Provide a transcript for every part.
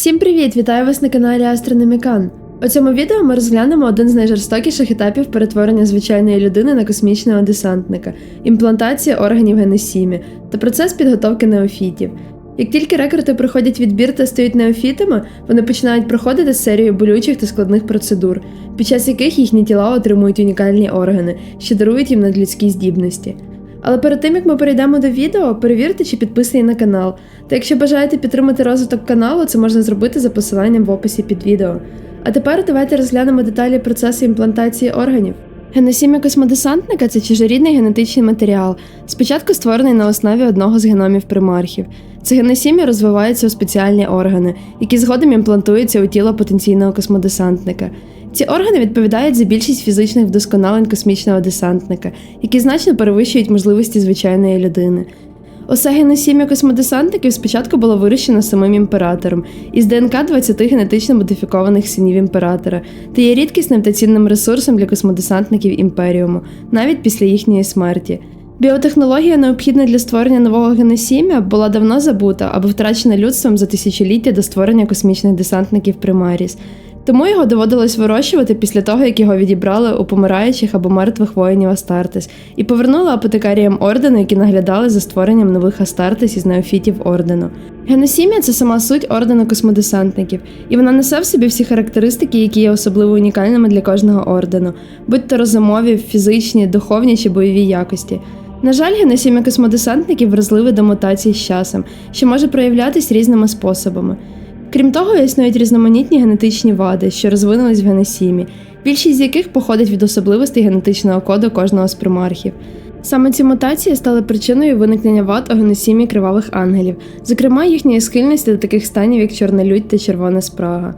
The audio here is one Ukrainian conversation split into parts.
Всім привіт! Вітаю вас на каналі Астрономікан. У цьому відео ми розглянемо один з найжорстокіших етапів перетворення звичайної людини на космічного десантника імплантація органів генесімі та процес підготовки неофітів. Як тільки рекрути проходять відбір та стають неофітами, вони починають проходити серію болючих та складних процедур, під час яких їхні тіла отримують унікальні органи, що дарують їм надлюдські здібності. Але перед тим як ми перейдемо до відео, перевірте, чи підписані на канал. Та якщо бажаєте підтримати розвиток каналу, це можна зробити за посиланням в описі під відео. А тепер давайте розглянемо деталі процесу імплантації органів. Геносім'я космодесантника це чужорідний генетичний матеріал, спочатку створений на основі одного з геномів примархів. Це геносім'я розвивається у спеціальні органи, які згодом імплантуються у тіло потенційного космодесантника. Ці органи відповідають за більшість фізичних вдосконалень космічного десантника, які значно перевищують можливості звичайної людини. Усе геносім'я космодесантників спочатку було вирощено самим імператором із ДНК 20 генетично модифікованих синів імператора та є рідкісним та цінним ресурсом для космодесантників імперіуму, навіть після їхньої смерті. Біотехнологія, необхідна для створення нового геносім'я, була давно забута або втрачена людством за тисячоліття до створення космічних десантників Примаріс. Тому його доводилось вирощувати після того, як його відібрали у помираючих або мертвих воїнів Астартес, і повернули апотекаріям ордену, які наглядали за створенням нових Астартес із неофітів ордену. Геносім'я це сама суть ордену космодесантників, і вона несе в собі всі характеристики, які є особливо унікальними для кожного ордену, будь то розумові, фізичні, духовні чи бойові якості. На жаль, геносім'я космодесантників вразливе до мутацій з часом, що може проявлятись різними способами. Крім того, існують різноманітні генетичні вади, що розвинулись в генесімі, більшість з яких походить від особливостей генетичного коду кожного з примархів. Саме ці мутації стали причиною виникнення вад у генесімі кривавих ангелів, зокрема їхньої схильності до таких станів, як чорна лють та червона спрага.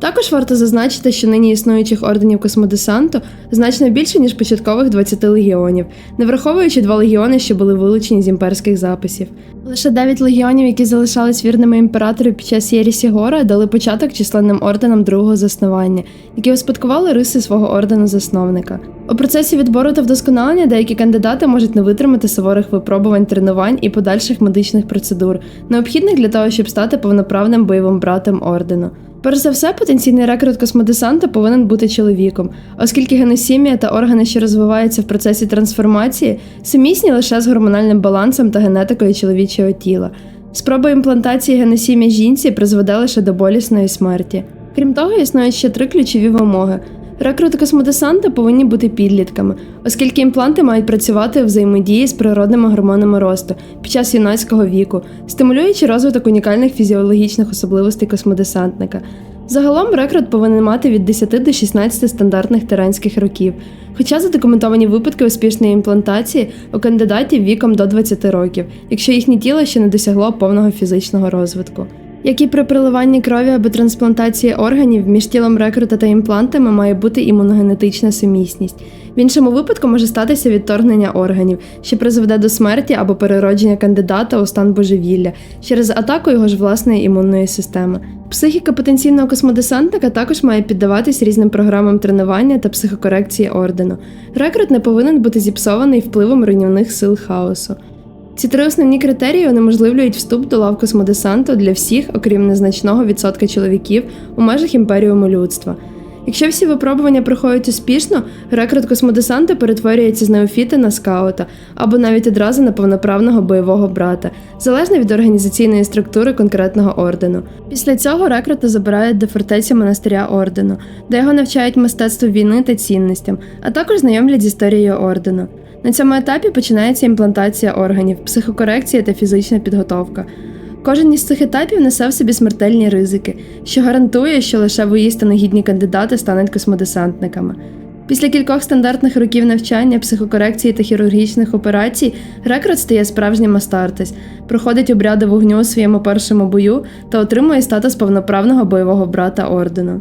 Також варто зазначити, що нині існуючих орденів космодесанту значно більше, ніж початкових 20 легіонів, не враховуючи два легіони, що були вилучені з імперських записів. Лише 9 легіонів, які залишались вірними імператору під час Єрісі Гора, дали початок численним орденам другого заснування, які успадкували риси свого ордену засновника. У процесі відбору та вдосконалення деякі кандидати можуть не витримати суворих випробувань, тренувань і подальших медичних процедур, необхідних для того, щоб стати повноправним бойовим братом ордену. Перш за все, потенційний рекрут космодесанта повинен бути чоловіком, оскільки геносімія та органи, що розвиваються в процесі трансформації, сумісні лише з гормональним балансом та генетикою чоловічого тіла. Спроба імплантації геносімії жінці призведе лише до болісної смерті. Крім того, існують ще три ключові вимоги. Рекрути космодесанта повинні бути підлітками, оскільки імпланти мають працювати у взаємодії з природними гормонами росту під час юнацького віку, стимулюючи розвиток унікальних фізіологічних особливостей космодесантника. Загалом рекрут повинен мати від 10 до 16 стандартних тиранських років, хоча задокументовані випадки успішної імплантації у кандидатів віком до 20 років, якщо їхнє тіло ще не досягло повного фізичного розвитку. Як і при приливанні крові або трансплантації органів між тілом рекрута та імплантами має бути імуногенетична сумісність. В іншому випадку може статися відторгнення органів, що призведе до смерті або переродження кандидата у стан божевілля через атаку його ж власної імунної системи. Психіка потенційного космодесантника також має піддаватись різним програмам тренування та психокорекції ордену. Рекрут не повинен бути зіпсований впливом руйнівних сил хаосу. Ці три основні критерії унеможливлюють вступ до лав космодесанту для всіх, окрім незначного відсотка чоловіків у межах імперіуму людства. Якщо всі випробування проходять успішно, рекрут космодесанта перетворюється з неофіта на скаута або навіть одразу на повноправного бойового брата, залежно від організаційної структури конкретного ордену. Після цього рекрута забирають до фортеці монастиря ордену, де його навчають мистецтву війни та цінностям, а також знайомлять з історією ордену. На цьому етапі починається імплантація органів, психокорекція та фізична підготовка. Кожен із цих етапів несе в собі смертельні ризики, що гарантує, що лише воїстину гідні кандидати стануть космодесантниками. Після кількох стандартних років навчання, психокорекції та хірургічних операцій, рекрут стає справжнім Астартес, проходить обряди вогню у своєму першому бою та отримує статус повноправного бойового брата ордену.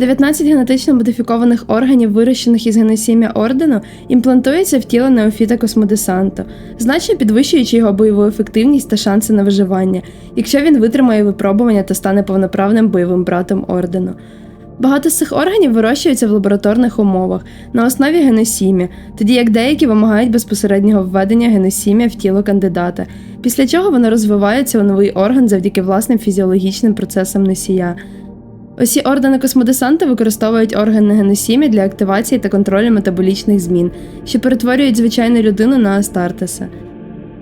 19 генетично модифікованих органів, вирощених із генесім'я ордену, імплантується в тіло неофіта космодесанту, значно підвищуючи його бойову ефективність та шанси на виживання, якщо він витримає випробування та стане повноправним бойовим братом ордену. Багато з цих органів вирощуються в лабораторних умовах на основі геносімі, тоді як деякі вимагають безпосереднього введення геносімія в тіло кандидата, після чого воно розвивається у новий орган завдяки власним фізіологічним процесам носія. Усі ордени космодесанта використовують органи геносімі для активації та контролю метаболічних змін, що перетворюють звичайну людину на Астартеса.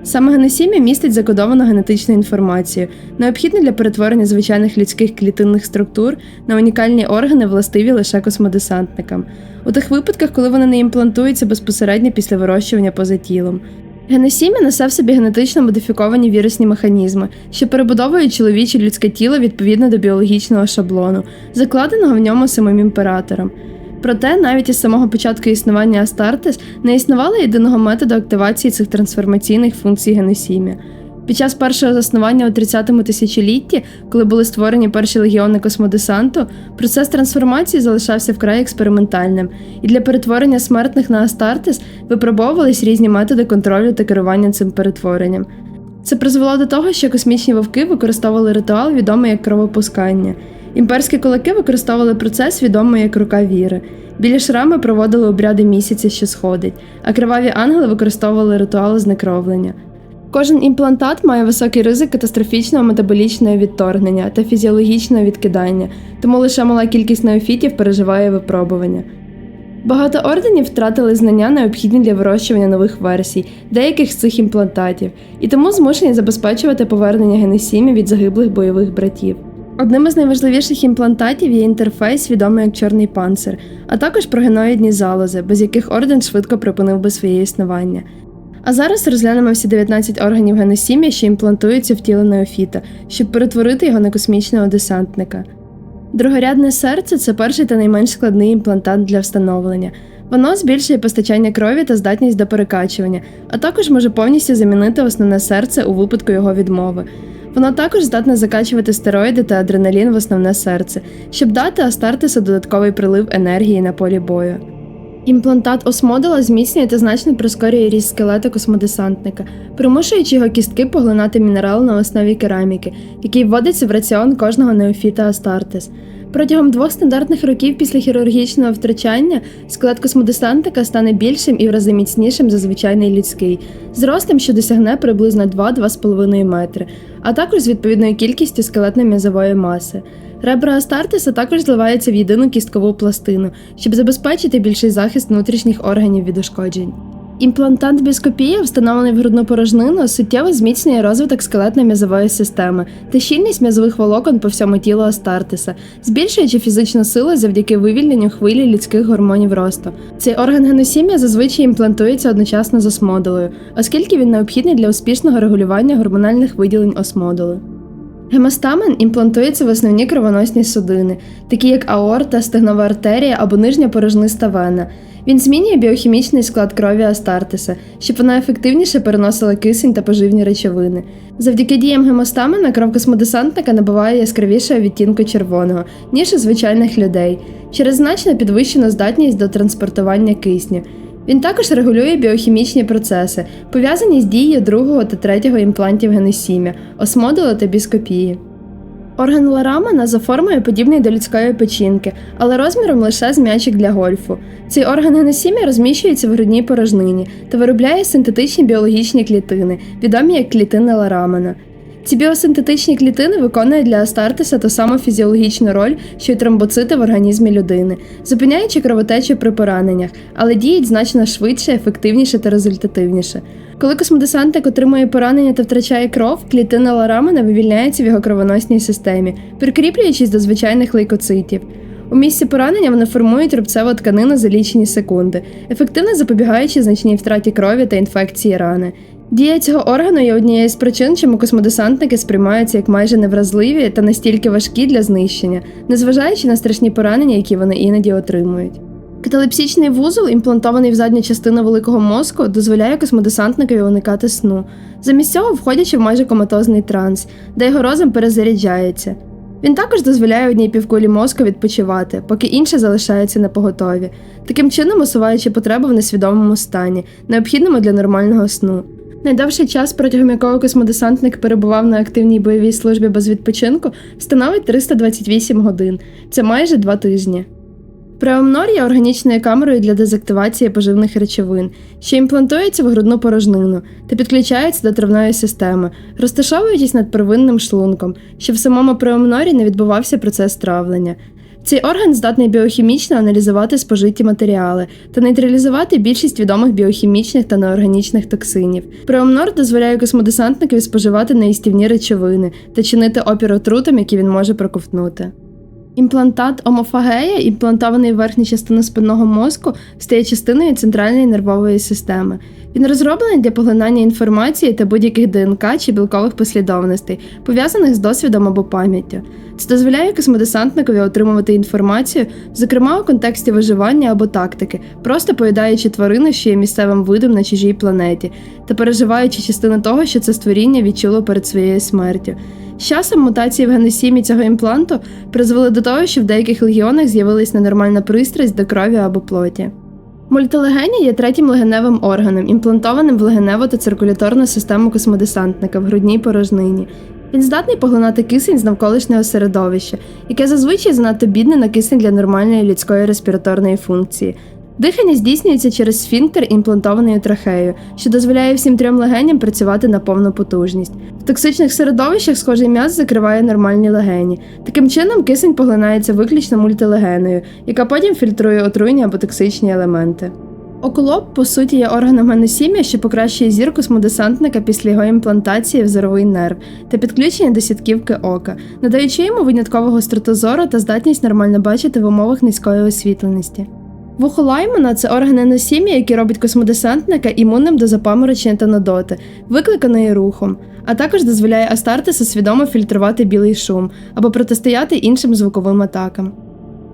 Саме геносімія містить закодовану генетичну інформацію, необхідну для перетворення звичайних людських клітинних структур на унікальні органи, властиві лише космодесантникам, у тих випадках, коли вони не імплантуються безпосередньо після вирощування поза тілом. Геносімія несе в собі генетично модифіковані вірусні механізми, що перебудовують чоловіче людське тіло відповідно до біологічного шаблону, закладеного в ньому самим імператором. Проте навіть із самого початку існування Астартес не існувало єдиного методу активації цих трансформаційних функцій геносімі. Під час першого заснування у 30-му тисячолітті, коли були створені перші легіони космодесанту, процес трансформації залишався вкрай експериментальним, і для перетворення смертних на Астартес випробовувались різні методи контролю та керування цим перетворенням. Це призвело до того, що космічні вовки використовували ритуал, відомий як кровопускання. Імперські кулаки використовували процес, відомий як рука віри. Білі шрами проводили обряди місяця, що сходить, а криваві ангели використовували ритуали знекровлення. Кожен імплантат має високий ризик катастрофічного метаболічного відторгнення та фізіологічного відкидання, тому лише мала кількість неофітів переживає випробування. Багато орденів втратили знання, необхідні для вирощування нових версій, деяких з цих імплантатів, і тому змушені забезпечувати повернення генесімі від загиблих бойових братів. Одним із найважливіших імплантатів є інтерфейс, відомий як чорний панцир, а також прогеноїдні залози, без яких орден швидко припинив би своє існування. А зараз розглянемо всі 19 органів генесімії, що імплантуються в тіло неофіта, щоб перетворити його на космічного десантника. Другорядне серце це перший та найменш складний імплантат для встановлення. Воно збільшує постачання крові та здатність до перекачування, а також може повністю замінити основне серце у випадку його відмови. Воно також здатне закачувати стероїди та адреналін в основне серце, щоб дати Астартесу додатковий прилив енергії на полі бою. Імплантат осмодила зміцнює та значно прискорює ріст скелета космодесантника, примушуючи його кістки поглинати мінерал на основі кераміки, який вводиться в раціон кожного неофіта Астартес. Протягом двох стандартних років після хірургічного втручання скелет космодесантика стане більшим і в рази міцнішим за звичайний людський, з ростом, що досягне приблизно 2-2,5 метри, а також з відповідною кількістю скелетно-м'язової маси. Ребра Астартеса також зливаються в єдину кісткову пластину, щоб забезпечити більший захист внутрішніх органів від ушкоджень. Імплантант біскопія, встановлений в грудну порожнину, суттєво зміцнює розвиток скелетно-м'язової системи та щільність м'язових волокон по всьому тілу Астартеса, збільшуючи фізичну силу завдяки вивільненню хвилі людських гормонів росту. Цей орган геносім'я зазвичай імплантується одночасно з осмодулою, оскільки він необхідний для успішного регулювання гормональних виділень осмодули. Гемостамен імплантується в основні кровоносні судини, такі як аорта, стегнова артерія або нижня порожниста вена. Він змінює біохімічний склад крові Астартеса, щоб вона ефективніше переносила кисень та поживні речовини. Завдяки діям гемостамена кров космодесантника набуває яскравішого відтінку червоного, ніж у звичайних людей, через значно підвищену здатність до транспортування кисню. Він також регулює біохімічні процеси, пов'язані з дією другого та третього імплантів генесімія, осмодула та біскопії. Орган Ларамана за формою подібний до людської печінки, але розміром лише з м'ячик для гольфу. Цей орган генесімія розміщується в грудній порожнині та виробляє синтетичні біологічні клітини, відомі як клітини Ларамана. Ці біосинтетичні клітини виконують для Астартеса ту саму фізіологічну роль, що й тромбоцити в організмі людини, зупиняючи кровотечу при пораненнях, але діють значно швидше, ефективніше та результативніше. Коли космодесантик отримує поранення та втрачає кров, клітина Ларамена вивільняється в його кровоносній системі, прикріплюючись до звичайних лейкоцитів. У місці поранення вони формують рубцеву тканину за лічені секунди, ефективно запобігаючи значній втраті крові та інфекції рани. Дія цього органу є однією з причин, чому космодесантники сприймаються як майже невразливі та настільки важкі для знищення, незважаючи на страшні поранення, які вони іноді отримують. Каталепсічний вузол, імплантований в задню частину великого мозку, дозволяє космодесантникові уникати сну, замість цього входячи в майже коматозний транс, де його розум перезаряджається. Він також дозволяє одній півкулі мозку відпочивати, поки інша залишається на поготові, таким чином усуваючи потребу в несвідомому стані, необхідному для нормального сну. Найдовший час, протягом якого космодесантник перебував на активній бойовій службі без відпочинку, становить 328 годин. Це майже два тижні. Преомнор є органічною камерою для дезактивації поживних речовин, що імплантується в грудну порожнину та підключається до травної системи, розташовуючись над первинним шлунком, щоб в самому преомнорі не відбувався процес травлення. Цей орган здатний біохімічно аналізувати спожиті матеріали та нейтралізувати більшість відомих біохімічних та неорганічних токсинів. Преомнор дозволяє космодесантникові споживати неїстівні речовини та чинити опір отрутам, які він може проковтнути. Імплантат омофагея, імплантований в верхню частину спинного мозку, стає частиною центральної нервової системи. Він розроблений для поглинання інформації та будь-яких ДНК чи білкових послідовностей, пов'язаних з досвідом або пам'яттю. Це дозволяє космодесантникові отримувати інформацію, зокрема у контексті виживання або тактики, просто поїдаючи тварину, що є місцевим видом на чужій планеті, та переживаючи частину того, що це створіння відчуло перед своєю смертю. З часом мутації в геносімі цього імпланту призвели до того, що в деяких легіонах з'явилась ненормальна пристрасть до крові або плоті. Мультилегені є третім легеневим органом, імплантованим в легеневу та циркуляторну систему космодесантника в грудній порожнині. Він здатний поглинати кисень з навколишнього середовища, яке зазвичай занадто бідне на кисень для нормальної людської респіраторної функції. Дихання здійснюється через сфінктер імплантованою трахеєю, що дозволяє всім трьом легеням працювати на повну потужність. В токсичних середовищах схожий м'яз закриває нормальні легені. Таким чином, кисень поглинається виключно мультилегеною, яка потім фільтрує отруйні або токсичні елементи. Окулоп, по суті, є органом геносім'я, що покращує зір космодесантника після його імплантації в зоровий нерв та підключення до сітківки ока, надаючи йому виняткову гостроту зору та здатність нормально бачити в умовах низької освітленості. Вухо Лаймана – це орган еносім'я, який робить космодесантника імунним до запаморочення та нудоти, викликаної рухом, а також дозволяє Астартесу свідомо фільтрувати білий шум або протистояти іншим звуковим атакам.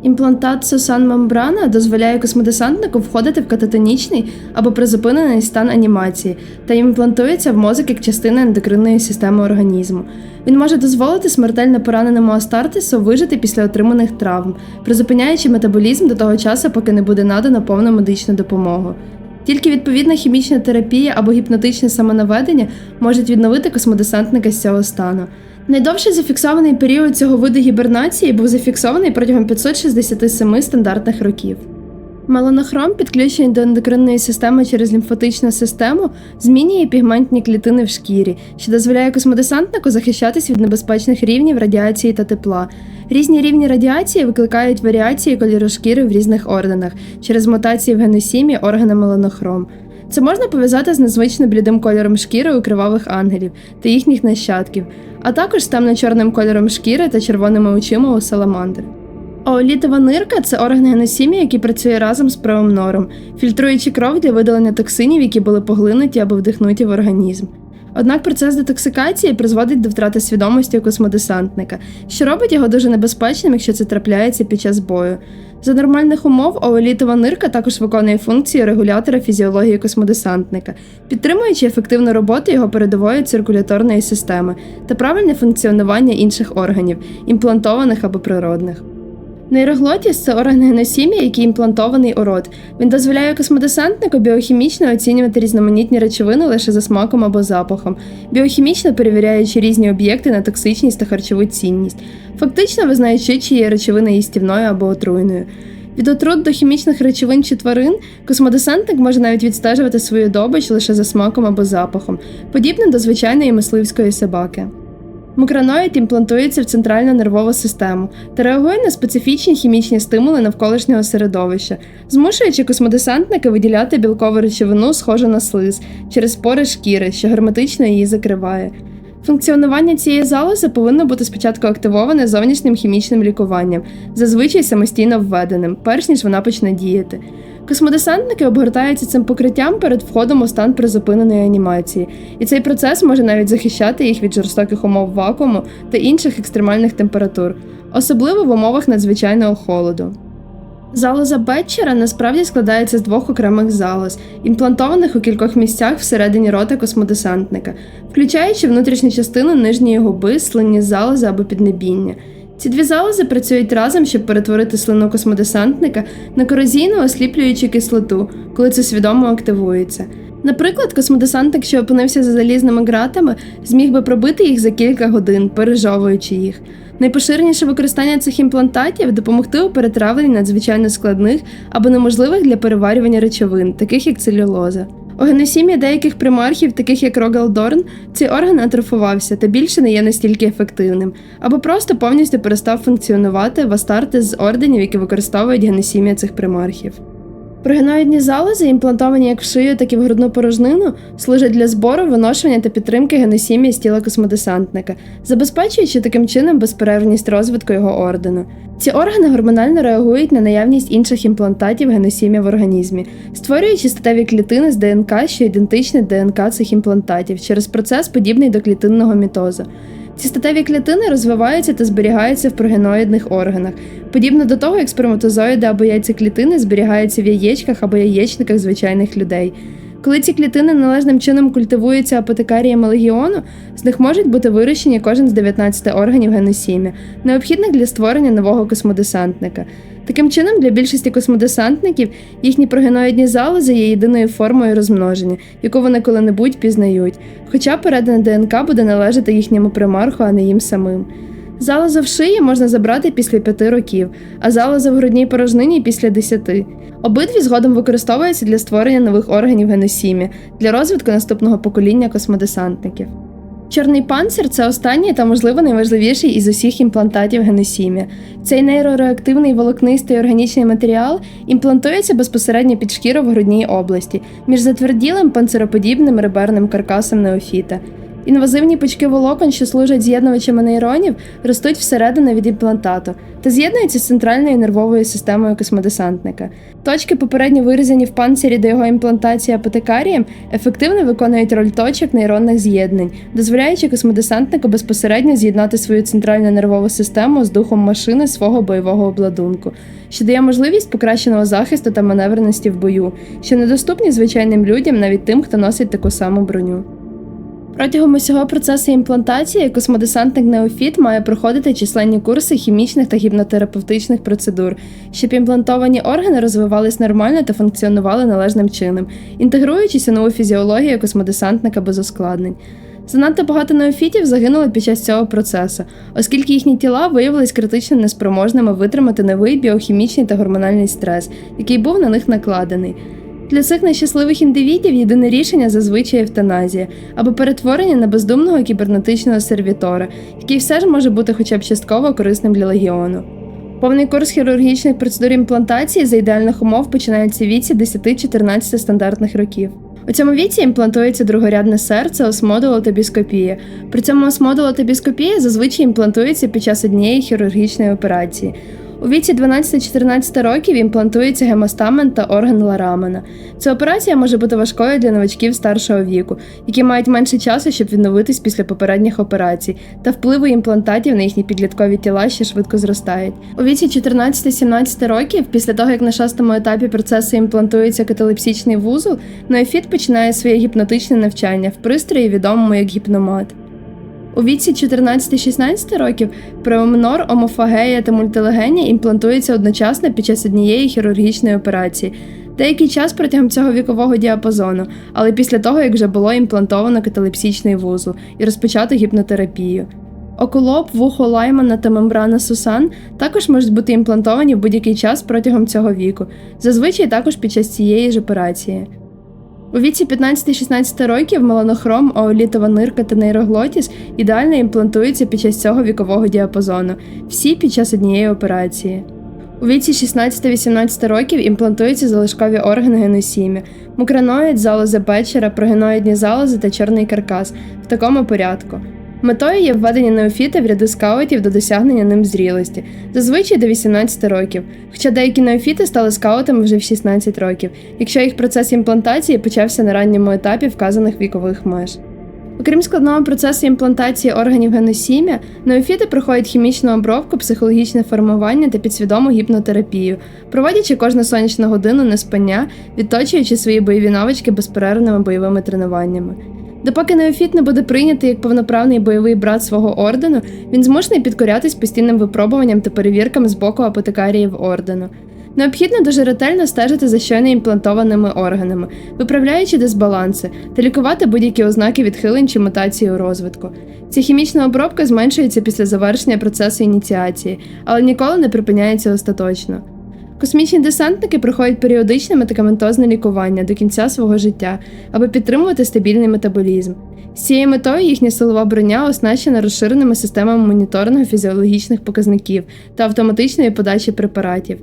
Імплантат Сусан Мембрана дозволяє космодесантнику входити в кататонічний або призупинений стан анімації та імплантується в мозок як частина ендокринної системи організму. Він може дозволити смертельно пораненому Астартесу вижити після отриманих травм, призупиняючи метаболізм до того часу, поки не буде надано повну медичну допомогу. Тільки відповідна хімічна терапія або гіпнотичне самонаведення можуть відновити космодесантника з цього стану. Найдовший зафіксований період цього виду гібернації був зафіксований протягом 567 стандартних років. Меланохром, підключений до ендокринної системи через лімфатичну систему, змінює пігментні клітини в шкірі, що дозволяє космодесантнику захищатись від небезпечних рівнів радіації та тепла. Різні рівні радіації викликають варіації кольору шкіри в різних органах через мутації в геносімі органа меланохром. Це можна пов'язати з незвично блідим кольором шкіри у кривавих ангелів та їхніх нащадків, а також з темно-чорним кольором шкіри та червоними очима у саламандр. Оолітова нирка це орган геносімії, який працює разом з правомнором, фільтруючи кров для видалення токсинів, які були поглинуті або вдихнуті в організм. Однак процес детоксикації призводить до втрати свідомості у космодесантника, що робить його дуже небезпечним, якщо це трапляється під час бою. За нормальних умов оолітова нирка також виконує функцію регулятора фізіології космодесантника, підтримуючи ефективну роботу його передової циркуляторної системи та правильне функціонування інших органів, імплантованих або природних. Нейроглотіс це орган геносімії, який імплантований у рот. Він дозволяє космодесантнику біохімічно оцінювати різноманітні речовини лише за смаком або запахом, біохімічно перевіряючи різні об'єкти на токсичність та харчову цінність, фактично визнаючи, чи є речовина їстівною або отруйною. Від отрут до хімічних речовин чи тварин космодесантник може навіть відстежувати свою добич лише за смаком або запахом, подібно до звичайної мисливської собаки. Мукраноїд імплантується в центральну нервову систему та реагує на специфічні хімічні стимули навколишнього середовища, змушуючи космодесантника виділяти білкову речовину, схожу на слиз, через пори шкіри, що герметично її закриває. Функціонування цієї залози повинно бути спочатку активоване зовнішнім хімічним лікуванням, зазвичай самостійно введеним, перш ніж вона почне діяти. Космодесантники обгортаються цим покриттям перед входом у стан призупиненої анімації, і цей процес може навіть захищати їх від жорстоких умов вакууму та інших екстремальних температур, особливо в умовах надзвичайного холоду. Залоза Бетчера насправді складається з двох окремих залоз, імплантованих у кількох місцях всередині рота космодесантника, включаючи внутрішню частину нижньої губи, слинні залози або піднебіння. Ці дві залози працюють разом, щоб перетворити слину космодесантника на корозійну осліплюючу кислоту, коли це свідомо активується. Наприклад, космодесантник, що опинився за залізними ґратами, зміг би пробити їх за кілька годин, пережовуючи їх. Найпоширеніше використання цих імплантатів допомогти у перетравленні надзвичайно складних або неможливих для переварювання речовин, таких як целюлоза. У геносімі деяких примархів, таких як Рогалдорн, цей орган атрофувався та більше не є настільки ефективним, або просто повністю перестав функціонувати в астарти з орденів, які використовують геносімія цих примархів. Прогеноїдні залози, імплантовані як в шию, так і в грудну порожнину, служать для збору, виношування та підтримки геносімії з тіла космодесантника, забезпечуючи таким чином безперервність розвитку його ордену. Ці органи гормонально реагують на наявність інших імплантатів геносімія в організмі, створюючи статеві клітини з ДНК, що ідентичні ДНК цих імплантатів через процес, подібний до клітинного мітозу. Ці статеві клітини розвиваються та зберігаються в прогеноїдних органах, подібно до того, як сперматозоїди або яйцеклітини зберігаються в яєчках або яєчниках звичайних людей. Коли ці клітини належним чином культивуються апотекаріями легіону, з них можуть бути вирощені кожен з 19 органів геносімі, необхідних для створення нового космодесантника. Таким чином, для більшості космодесантників їхні прогеноїдні залози є єдиною формою розмноження, яку вони коли-небудь пізнають, хоча передана ДНК буде належати їхньому примарху, а не їм самим. Залозу в шиї можна забрати після 5 років, а залозу в грудній порожнині після 10. Обидві згодом використовуються для створення нових органів геносімі, для розвитку наступного покоління космодесантників. Чорний панцир це останній та, можливо, найважливіший із усіх імплантатів геносімі. Цей нейрореактивний волокнистий органічний матеріал імплантується безпосередньо під шкіру в грудній області між затверділим панцироподібним реберним каркасом неофіта. Інвазивні пучки волокон, що служать з'єднувачами нейронів, ростуть всередину від імплантату та з'єднуються з центральною нервовою системою космодесантника. Точки, попередньо вирізані в панцирі до його імплантації апотекарієм, ефективно виконують роль точок нейронних з'єднань, дозволяючи космодесантнику безпосередньо з'єднати свою центральну нервову систему з духом машини свого бойового обладунку, що дає можливість покращеного захисту та маневреності в бою, що недоступні звичайним людям, навіть тим, хто носить таку саму броню. Протягом усього процесу імплантації космодесантник Неофіт має проходити численні курси хімічних та гіпнотерапевтичних процедур, щоб імплантовані органи розвивались нормально та функціонували належним чином, інтегруючись у нову фізіологію космодесантника без ускладнень. Занадто багато неофітів загинули під час цього процесу, оскільки їхні тіла виявились критично неспроможними витримати новий біохімічний та гормональний стрес, який був на них накладений. Для цих нещасливих індивідів єдине рішення зазвичай евтаназія або перетворення на бездумного кібернетичного сервітора, який все ж може бути хоча б частково корисним для легіону. Повний курс хірургічних процедур імплантації за ідеальних умов починається в віці 10-14 стандартних років. У цьому віці імплантується другорядне серце, осмодулотобіскопія. При цьому осмодулотобіскопія зазвичай імплантується під час однієї хірургічної операції. У віці 12-14 років імплантується гемостамен та орган Ларамена. Ця операція може бути важкою для новачків старшого віку, які мають менше часу, щоб відновитись після попередніх операцій, та впливу імплантатів на їхні підліткові тіла ще швидко зростають. У віці 14-17 років, після того як на шостому етапі процесу імплантується каталепсічний вузол, неофіт починає своє гіпнотичне навчання в пристрої, відомому як гіпномат. У віці 14-16 років преомнор, омофагея та мультилегенія імплантуються одночасно під час однієї хірургічної операції. Деякий час протягом цього вікового діапазону, але після того, як вже було імплантовано каталепсічний вузол і розпочато гіпнотерапію. Окулоп, вухо лаймана та мембрана Сусан також можуть бути імплантовані в будь-який час протягом цього віку, зазвичай також під час цієї ж операції. У віці 15-16 років меланохром, оолітова нирка та нейроглотіс ідеально імплантуються під час цього вікового діапазону, всі під час однієї операції. У віці 16-18 років імплантуються залишкові органи геносімі, мукраноїд, залози печера, прогеноїдні залози та чорний каркас в такому порядку. Метою є введення неофіта в ряди скаутів до досягнення ним зрілості, зазвичай до 18 років, хоча деякі неофіти стали скаутами вже в 16 років, якщо їх процес імплантації почався на ранньому етапі вказаних вікових меж. Окрім складного процесу імплантації органів геносім'я, неофіти проходять хімічну обробку, психологічне формування та підсвідому гіпнотерапію, проводячи кожну сонячну годину неспання, відточуючи свої бойові навички безперервними бойовими тренуваннями. Допоки Неофіт не буде прийнятий як повноправний бойовий брат свого ордену, він змушений підкорятись постійним випробуванням та перевіркам з боку апотекаріїв ордену. Необхідно дуже ретельно стежити за щойно імплантованими органами, виправляючи дисбаланси та лікувати будь-які ознаки відхилень чи мутації у розвитку. Ця хімічна обробка зменшується після завершення процесу ініціації, але ніколи не припиняється остаточно. Космічні десантники проходять періодичне медикаментозне лікування до кінця свого життя, аби підтримувати стабільний метаболізм. З цією метою їхня силова броня оснащена розширеними системами моніторингу фізіологічних показників та автоматичної подачі препаратів.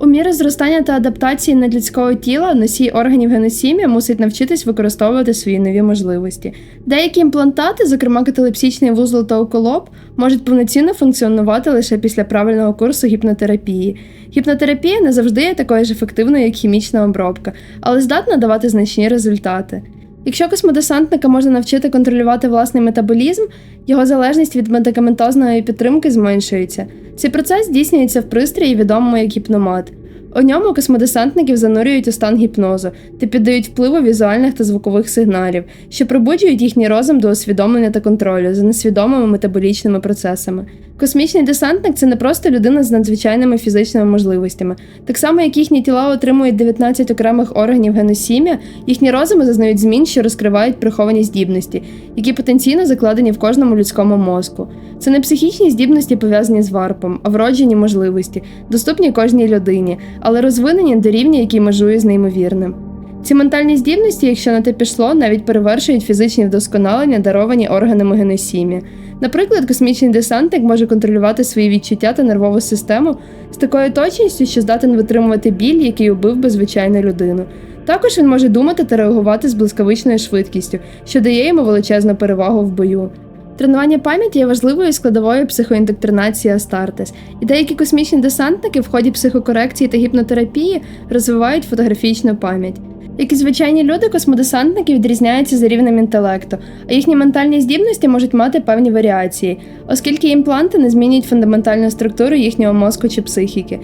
У міру зростання та адаптації надлюдського тіла носій органів геносімі мусить навчитись використовувати свої нові можливості. Деякі імплантати, зокрема каталепсічний вузол та околоп, можуть повноцінно функціонувати лише після правильного курсу гіпнотерапії. Гіпнотерапія не завжди є такою ж ефективною, як хімічна обробка, але здатна давати значні результати. Якщо космодесантника можна навчити контролювати власний метаболізм, його залежність від медикаментозної підтримки зменшується. Цей процес здійснюється в пристрої, відомому як гіпномат. У ньому космодесантників занурюють у стан гіпнозу та піддають впливу візуальних та звукових сигналів, що пробуджують їхній розум до усвідомлення та контролю за несвідомими метаболічними процесами. Космічний десантник це не просто людина з надзвичайними фізичними можливостями. Так само, як їхні тіла отримують 19 окремих органів геносім'я, їхні розуми зазнають змін, що розкривають приховані здібності, які потенційно закладені в кожному людському мозку. Це не психічні здібності пов'язані з варпом, а вроджені можливості, доступні кожній людині, але розвинені до рівня, який межує з неймовірним. Ці ментальні здібності, якщо на те пішло, навіть перевершують фізичні вдосконалення, даровані органами геносім'я. Наприклад, космічний десантник може контролювати свої відчуття та нервову систему з такою точністю, що здатен витримувати біль, який убив би звичайну людину. Також він може думати та реагувати з блискавичною швидкістю, що дає йому величезну перевагу в бою. Тренування пам'яті є важливою складовою психоіндоктринації Астартес, і деякі космічні десантники в ході психокорекції та гіпнотерапії розвивають фотографічну пам'ять. Як і звичайні люди, космодесантники відрізняються за рівнем інтелекту, а їхні ментальні здібності можуть мати певні варіації, оскільки імпланти не змінюють фундаментальну структуру їхнього мозку чи психіки.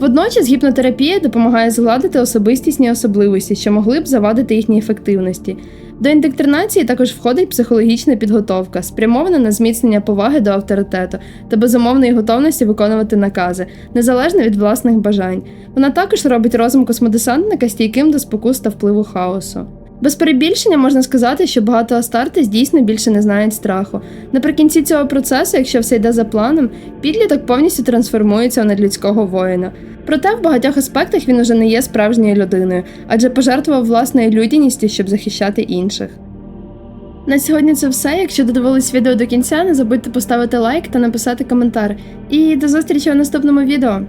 Водночас гіпнотерапія допомагає згладити особистісні особливості, що могли б завадити їхній ефективності. До індоктринації також входить психологічна підготовка, спрямована на зміцнення поваги до авторитету та безумовної готовності виконувати накази, незалежно від власних бажань. Вона також робить розум космодесантника стійким до спокус та впливу хаосу. Без перебільшення можна сказати, що багато Астартес дійсно більше не знають страху. Наприкінці цього процесу, якщо все йде за планом, підліток повністю трансформується у надлюдського воїна. Проте в багатьох аспектах він уже не є справжньою людиною, адже пожертвував власною людяністю, щоб захищати інших. На сьогодні це все. Якщо додивились відео до кінця, не забудьте поставити лайк та написати коментар. І до зустрічі у наступному відео.